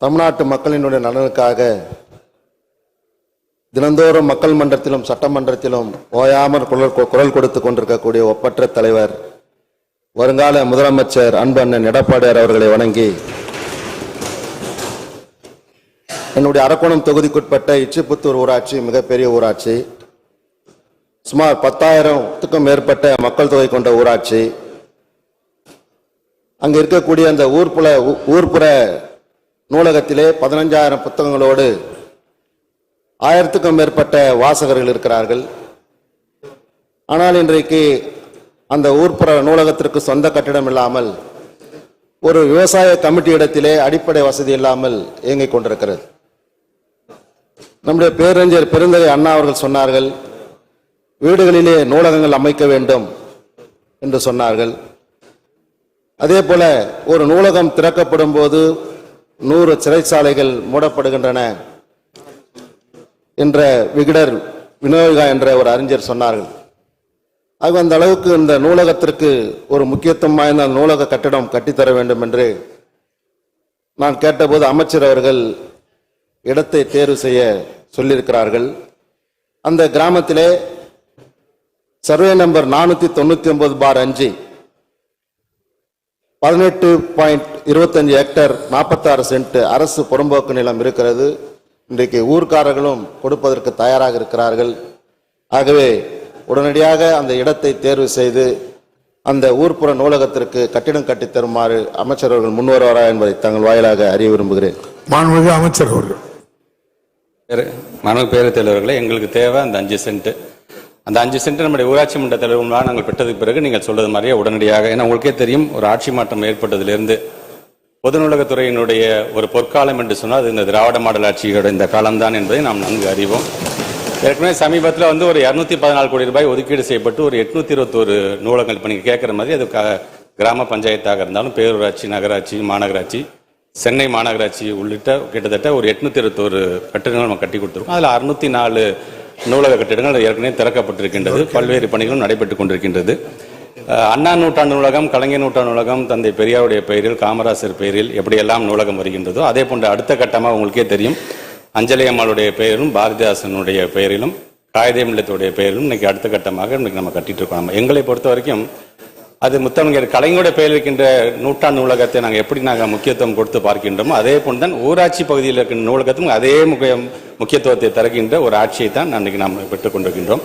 தமிழ்நாட்டு மக்களினுடைய நலனுக்காக தினந்தோறும் மக்கள் மன்றத்திலும் சட்டமன்றத்திலும் ஓயாமல் குரல் குரல் கொடுத்து கொண்டிருக்கக்கூடிய ஒப்பற்ற தலைவர் வருங்கால முதலமைச்சர் அன்பு அண்ணன் எடப்பாடியார் அவர்களை வணங்கி என்னுடைய அரக்கோணம் தொகுதிக்குட்பட்ட இச்சிப்புத்தூர் ஊராட்சி மிகப்பெரிய ஊராட்சி சுமார் பத்தாயிரத்துக்கும் மேற்பட்ட மக்கள் தொகை கொண்ட ஊராட்சி அங்கே இருக்கக்கூடிய அந்த ஊர்புல ஊர்ப்புற நூலகத்திலே பதினஞ்சாயிரம் புத்தகங்களோடு ஆயிரத்துக்கும் மேற்பட்ட வாசகர்கள் இருக்கிறார்கள். ஆனால் இன்றைக்கு அந்த ஊர்ப்புற நூலகத்திற்கு சொந்த கட்டிடம் இல்லாமல் ஒரு விவசாய கமிட்டி இடத்திலே அடிப்படை வசதி இல்லாமல் இயங்கிக் கொண்டிருக்கிறது. நம்முடைய பேரறிஞர் பெருந்தகை அண்ணா அவர்கள் சொன்னார்கள் வீடுகளிலே நூலகங்கள் அமைக்க வேண்டும் என்று சொன்னார்கள். அதே போல ஒரு நூலகம் திறக்கப்படும் போது நூறு சிறைச்சாலைகள் மூடப்படுகின்றன என்ற விகடர் வினோகா என்ற ஒரு அறிஞர் சொன்னார்கள். ஆக அந்த அளவுக்கு இந்த நூலகத்திற்கு ஒரு முக்கியத்துவம் வாய்ந்த நூலக கட்டிடம் கட்டித்தர வேண்டும் என்று நான் கேட்டபோது அமைச்சர் அவர்கள் இடத்தை தேர்வு செய்ய சொல்லியிருக்கிறார்கள். அந்த கிராமத்திலே சர்வே நம்பர் நானூற்றி தொண்ணூற்றி ஒன்பது பார் அஞ்சு பதினெட்டு பாயிண்ட் இருபத்தஞ்சு ஹெக்டர் நாற்பத்தாறு சென்ட் அரசு புறம்போக்கு நிலம் இருக்கிறது. இன்றைக்கு ஊர்க்காரர்களும் கொடுப்பதற்கு தயாராக இருக்கிறார்கள். ஆகவே உடனடியாக அந்த இடத்தை தேர்வு செய்து அந்த ஊர்ப்புற நூலகத்திற்கு கட்டிடம் கட்டித் தருமாறு அமைச்சர் அவர்கள் முன்வருவாரா என்பதை தங்கள் வாயிலாக அறிய விரும்புகிறேன். மாண்புமிகு அமைச்சர் அவர்கள். மனு பேரவைத் தலைவர்களே எங்களுக்கு தேவை அந்த அஞ்சு சென்ட். அந்த அஞ்சு சென்ட் நம்முடைய ஊராட்சி மன்ற தலைவர்களாக நாங்கள் பெற்றதுக்கு பிறகு நீங்கள் சொல்றது மாதிரியே உடனடியாக ஏன்னா உங்களுக்கே தெரியும் ஒரு ஆட்சி மாற்றம் ஏற்பட்டதிலிருந்து பொது நூலகத்துறையினுடைய ஒரு பொற்காலம் என்று சொன்னால் அது இந்த திராவிட மாடல் ஆட்சியோட இந்த காலம்தான் என்பதை நாம் நன்கு அறிவோம். ஏற்கனவே சமீபத்தில் வந்து ஒரு இரநூத்தி பதினாலு கோடி ரூபாய் ஒதுக்கீடு செய்யப்பட்டு ஒரு எட்நூத்தி இருபத்தோரு நூலகங்கள் இப்போ நீங்கள் கேட்குற மாதிரி அது கிராம பஞ்சாயத்தாக இருந்தாலும் பேரூராட்சி நகராட்சி மாநகராட்சி சென்னை மாநகராட்சி உள்ளிட்ட கிட்டத்தட்ட ஒரு எட்நூத்தி இருபத்தோரு கட்டிடங்கள் நம்ம கட்டி கொடுத்துருக்கோம். அதில் அறுநூத்தி நாலு நூலக கட்டிடங்கள் ஏற்கனவே திறக்கப்பட்டிருக்கின்றது. பல்வேறு பணிகளும் நடைபெற்றுக் கொண்டிருக்கின்றது. அண்ணா நூற்றாண்டு நூலகம் கலைஞர் நூற்றாண்டு நூலகம் தந்தை பெரியாருடைய பெயரில் காமராசர் பெயரில் எப்படியெல்லாம் நூலகம் வருகின்றதோ அதே போன்ற அடுத்த கட்டமாக உங்களுக்கே தெரியும். அஞ்சலி அம்மாளுடைய பெயரிலும் பாரதிதாசனுடைய பெயரிலும் காகிதே மில்லத்துடைய பெயரிலும் இன்னைக்கு அடுத்த கட்டமாக இன்னைக்கு நம்ம கட்டிட்டு இருக்கோம். நம்ம எங்களை பொறுத்த வரைக்கும் அது முத்தமிழர் கலைஞருடைய பெயர் இருக்கின்ற நூற்றாண்டு நூலகத்தை நாங்கள் எப்படி நாங்கள் முக்கியத்துவம் கொடுத்து பார்க்கின்றோமோ அதே போன்று தான் ஊராட்சி பகுதியில் இருக்கின்ற நூலகத்துக்கும் அதே முக்கிய முக்கியத்துவத்தை தருகின்ற ஒரு ஆட்சியை தான் அன்றைக்கு நாம் பெற்றுக் கொண்டிருக்கின்றோம்.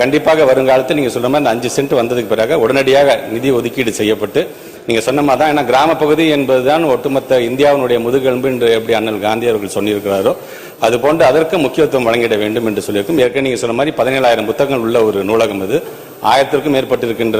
கண்டிப்பாக வருங்காலத்தில் நீங்கள் சொல்கிற மாதிரி அந்த அஞ்சு சென்ட் வந்ததுக்கு பிறகு உடனடியாக நிதி ஒதுக்கீடு செய்யப்பட்டு நீங்கள் சொன்ன மாதிரி தான் ஏன்னா கிராமப்பகுதி பகுதி என்பதுதான் ஒட்டுமொத்த இந்தியாவினுடைய முதுகெலும்பு என்று எப்படி அண்ணல் காந்தி அவர்கள் சொல்லியிருக்கிறாரோ அது போன்று அதற்கு முக்கியத்துவம் வழங்கிட வேண்டும் என்று சொல்லியிருக்கும். ஏற்கனவே நீங்கள் சொன்ன மாதிரி பதினேழாயிரம் புத்தகங்கள் உள்ள ஒரு நூலகம் இது. ஆயிரத்திற்கும் மேற்பட்டிருக்கின்ற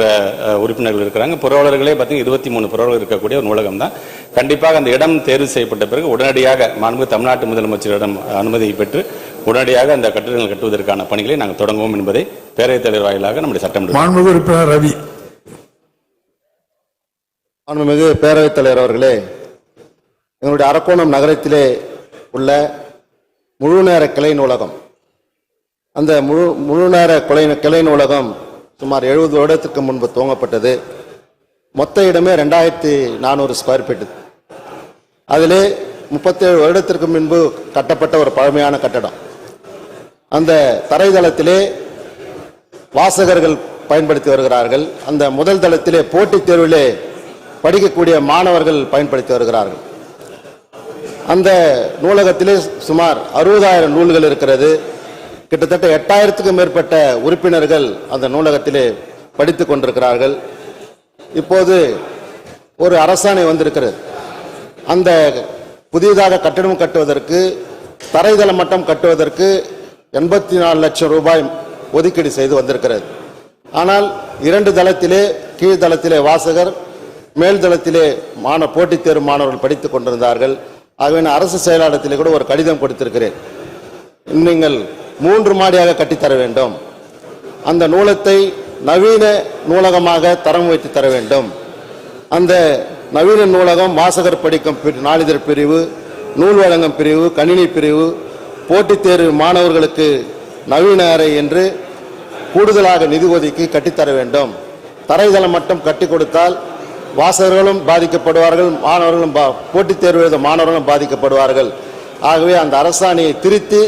உறுப்பினர்கள் இருக்கிறாங்க. புரவலர்களே பார்த்தீங்கன்னா இருபத்தி மூணு புரவலர் இருக்கக்கூடிய ஒரு நூலகம் தான். கண்டிப்பாக அந்த இடம் தேர்வு செய்யப்பட்ட பிறகு உடனடியாக மாண்பு தமிழ்நாட்டு முதலமைச்சரிடம் அனுமதியை பெற்று உடனடியாக அந்த கட்டிடங்கள் கட்டுவதற்கான பணிகளை நாங்கள் தொடங்குவோம் என்பதை பேரவைத் தலைவர் வாயிலாக நம்முடைய சட்டமன்ற மாண்புமிகு உறுப்பினர் ரவி. மாண்புமிகு பேரவைத் தலைவர் அவர்களே எங்களுடைய அரக்கோணம் நகரத்திலே உள்ள முழு நேர கிளை நூலகம் அந்த முழு முழு நேர கிளை கிளை நூலகம் சுமார் எழுபது வருடத்திற்கு முன்பு துவங்கப்பட்டது. மொத்த இடமே ரெண்டாயிரத்தி நானூறு ஸ்கொயர் ஃபீட் அதிலே முப்பத்தேழு வருடத்திற்கு முன்பு கட்டப்பட்ட ஒரு பழமையான கட்டடம். அந்த தரைதளத்திலே வாசகர்கள் பயன்படுத்தி வருகிறார்கள். அந்த முதல் தளத்திலே போட்டித் தேர்விலே படிக்கக்கூடிய மாணவர்கள் பயன்படுத்தி வருகிறார்கள். அந்த நூலகத்திலே சுமார் அறுபதாயிரம் நூல்கள் இருக்கிறது. கிட்டத்தட்ட எட்டாயிரத்துக்கும் மேற்பட்ட உறுப்பினர்கள் அந்த நூலகத்திலே படித்துக் கொண்டிருக்கிறார்கள். இப்போது ஒரு அரசாணை வந்திருக்கிறது. அந்த புதியதாக கட்டிடம் கட்டுவதற்கு தரைதளம் மட்டம் கட்டுவதற்கு எண்பத்தி நாலு லட்சம் ரூபாய் ஒதுக்கீடு செய்து வந்திருக்கிறது. ஆனால் இரண்டு தளத்திலே கீழ் தளத்திலே வாசகர் மேல் தளத்திலே மாண போட்டித் தேர்வு மாணவர்கள் படித்துக் கொண்டிருந்தார்கள். ஆகவே நான் அரசு செயலாளத்திலே கூட ஒரு கடிதம் கொடுத்திருக்கிறேன். நீங்கள் மூன்று மாடியாக கட்டித்தர வேண்டும். அந்த நூலத்தை நவீன நூலகமாக தரம் வைத்து தர வேண்டும். அந்த நவீன நூலகம் வாசகர் படிக்கும் பிரி- நாளிதழ் பிரிவு நூல் வழங்கும் பிரிவு கணினி பிரிவு போட்டித் தேர்வு மாணவர்களுக்கு நவீன அறை என்று கூடுதலாக நிதி ஒதுக்கி கட்டித்தர வேண்டும். தரைதளம் மட்டும் கட்டி கொடுத்தால் வாசகர்களும் பாதிக்கப்படுவார்கள் மாணவர்களும் பா- போட்டித் தேர்வு எழுத மாணவர்களும் பாதிக்கப்படுவார்கள். ஆகவே அந்த அரசாணையை திருத்தி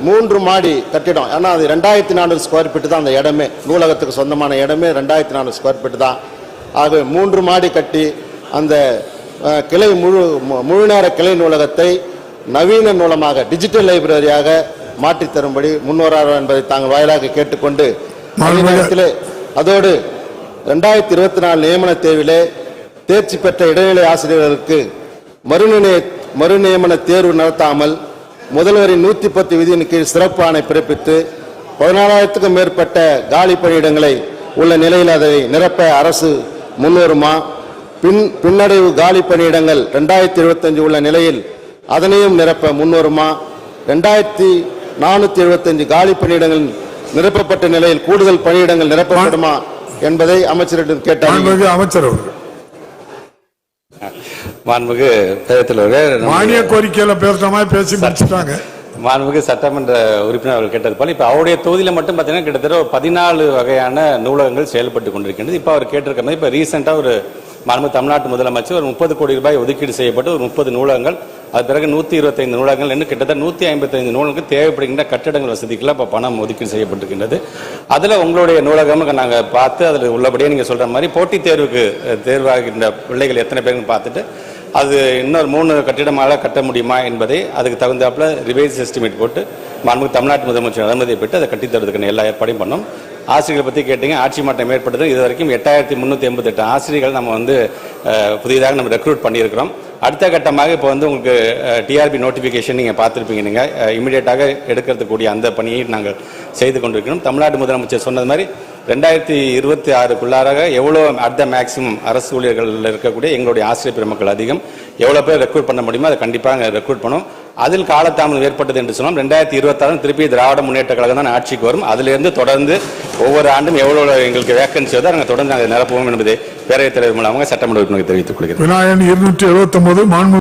மூன்று மாடி கட்டிடம் ஏன்னா அது ரெண்டாயிரத்தி நானூறு ஸ்கொயர் ஃபீட் தான் அந்த இடமே நூலகத்துக்கு சொந்தமான இடமே ரெண்டாயிரத்தி நானூறு ஸ்கொயர் ஃபீட் தான். ஆகவே மூன்று மாடி கட்டி அந்த கிளை முழு மு- முழு நேர கிளை நூலகத்தை நவீன நூலமாக டிஜிட்டல் லைப்ரரியாக மாற்றித் தரும்படி முன்வரார் என்பதை தாங்கள் வாயிலாக கேட்டுக்கொண்டு நேரத்திலே அதோடு ரெண்டாயிரத்தி இருபத்தி நாலு நியமன தேர்விலே தேர்ச்சி பெற்ற இடைநிலை ஆசிரியர்களுக்கு மறுநிலைய மறுநியமன தேர்வு நடத்தாமல் முதல்வரின் நூத்தி பத்து விதியின் கீழ் சிறப்பு ஆணை பிறப்பித்து பதினாலாயிரத்துக்கும் மேற்பட்ட காலி பணியிடங்களை உள்ள நிலையில் அதை நிரப்ப அரசு முன்வருமா? பின் பின்னடைவு காலி பணியிடங்கள் ரெண்டாயிரத்தி இருபத்தஞ்சு உள்ள நிலையில் அதனையும் நிரப்ப முன்வருமா ரெண்டாயிரத்தி நானூத்தி எழுபத்தஞ்சு காலி பணியிடங்கள் நிரப்பப்பட்ட நிலையில் கூடுதல் பணியிடங்கள் நிரப்பப்படுமா என்பதை அமைச்சரிடம் கேட்டார். அமைச்சர் அவர்கள். மாண்புமிகு பேரவைத் தலைவர்களே மானிய கோரிக்கையில பேசுற மாதிரி பேசி முடிச்சுட்டாங்க. மாண்புமிகு சட்டமன்ற உறுப்பினர் அவர்கள் கேட்டது போல இப்ப அவருடைய தொகுதியில மட்டும் பார்த்தீங்கன்னா கிட்டத்தட்ட ஒரு பதினாலு வகையான நூலகங்கள் செயல்பட்டு கொண்டிருக்கின்றது. இப்ப அவர் கேட்டிருக்க மாதிரி இப்ப ரீசெண்டா ஒரு மாண்பு தமிழ்நாட்டு முதலமைச்சர் ஒரு முப்பது கோடி ரூபாய் ஒதுக்கீடு செய்யப்பட்டு ஒரு முப்பது நூலகங்கள் அது பிறகு நூத்தி இருபத்தைந்து நூலகங்கள் இன்னும் கிட்டத்தட்ட நூத்தி ஐம்பத்தைந்து நூலுக்கு தேவைப்படுகின்ற கட்டடங்கள் வசதிக்கெல்லாம் இப்ப பணம் ஒதுக்கீடு செய்யப்பட்டிருக்கின்றது. அதுல உங்களுடைய நூலகம் நாங்க பார்த்து அதுல உள்ளபடியே நீங்க சொல்ற மாதிரி போட்டித் தேர்வுக்கு தேர்வாகின்ற பிள்ளைகள் எத்தனை பேருன்னு பார்த்துட்டு அது இன்னொரு மூணு கட்டிடமாக கட்ட முடியுமா என்பதை அதுக்கு தகுந்தாப்புல ரிவைஸ் எஸ்டிமேட் போட்டு மாண்புமிகு தமிழ்நாட்டு முதலமைச்சர் அனுமதியை பெற்று அதை கட்டித் எல்லா ஏற்பாடையும் பண்ணோம். ஆசிரியர்களை பற்றி கேட்டீங்க ஆட்சி மாற்றம் ஏற்பட்டது. இது வரைக்கும் எட்டாயிரத்தி முந்நூற்றி எண்பத்தெட்டு ஆசிரியர்கள் நம்ம வந்து புதிதாக நம்ம ரெக்ரூட் பண்ணியிருக்கிறோம். அடுத்த கட்டமாக இப்போ வந்து உங்களுக்கு டிஆர்பி நோட்டிஃபிகேஷன் நீங்கள் பார்த்துருப்பீங்க நீங்கள் இமிடியேட்டாக எடுக்கிறதுக்கூடிய அந்த பணியை நாங்கள் செய்து கொண்டிருக்கிறோம். தமிழ்நாடு முதலமைச்சர் சொன்னது மாதிரி ரெண்டாயிரத்தி இருபத்தி ஆறுக்குள்ளாராக எவ்வளோ அட் த மேக்ஸிமம் அரசு ஊழியர்களில் இருக்கக்கூடிய எங்களுடைய ஆசிரியர் பெருமக்கள் அதிகம் எவ்வளோ பேர் ரெக்ரூட் பண்ண முடியுமோ அதை கண்டிப்பாக ரெக்ரூட் பண்ணும் அதில் காலத்தாமதம் ஏற்பட்டது என்று சொன்னோம். ரெண்டாயிரத்தி இருபத்தாறு திருப்பி திராவிட முன்னேற்ற கழகம் தான் ஆட்சிக்கு வரும். அதிலிருந்து தொடர்ந்து ஒவ்வொரு ஆண்டும் எவ்வளோ எங்களுக்கு வேக்கன்சி வருதோ நாங்கள் தொடர்ந்து நாங்கள் நிரப்புவோம் என்பதை பேரவைத் தலைவர் மூலமாக சட்டமன்ற உறுப்பினருக்கு தெரிவித்துக் கொள்கிறேன் விநாயகன் இருநூற்றி ஒன்பது